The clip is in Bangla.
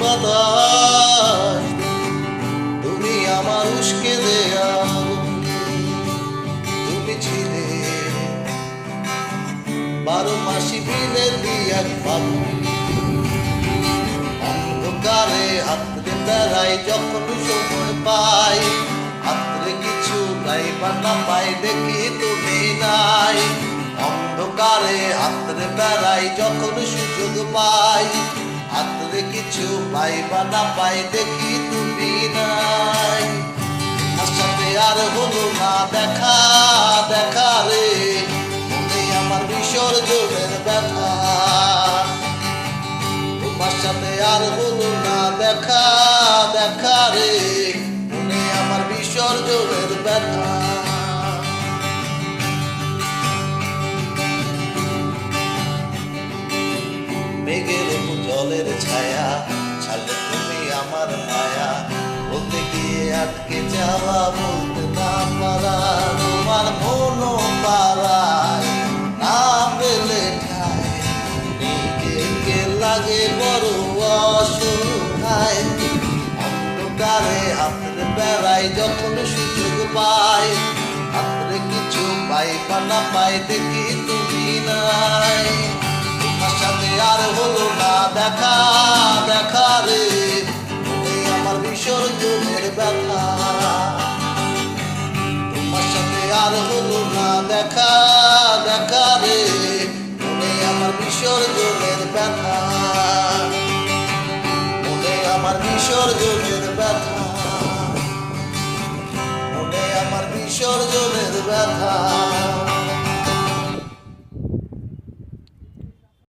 বাতাস তুমি আমার উস্কে দেয়া তুমি ছিলে। বারো মাসি বিলের এক পাখি অন্ধকারে হাতরে বেড়াই যখন সময় পাই, হাতরে কিছু নাই বা না পাই দেখি তুমি নাই। অন্ধকারে হাতরে বেড়াই যখন সুযোগ পাই হাতরে কিছু পাই বা না পাই দেখি তুমি নাই। তোমার সাথে আর হলো না দেখা দেখা রে। মনে আমার বিসর্জনের ব্যথা। তোমার সাথে আর হলো না দেখা দেখা রে। মনে আমার বিসর্জনের ব্যথা। মেঘের জলের ছায়া ছাড়লে তুমি আমার মায়া। বলতে গিয়ে আটকে যাওয়া বলতে না পারা, তোমার মনো পারায়। না পেলে ঠায় নিজেকে লাগে বড় অসহায় অন্ধকারে হাতরে বেড়াই যখন সুযোগ পাই হাতরে কিছু পাই বা না পাই দেখি তুমি নাই। আর হলো না দেখা দেখা রে। মনে আমার বিসর্জনের ব্যথা। তোমার সাথে আর হলো না দেখা দেখা রে। মনে আমার বিসর্জনের ব্যথা। মনে আমার বিসর্জনের ব্যথা। মনে আমার বিসর্জনের ব্যথা।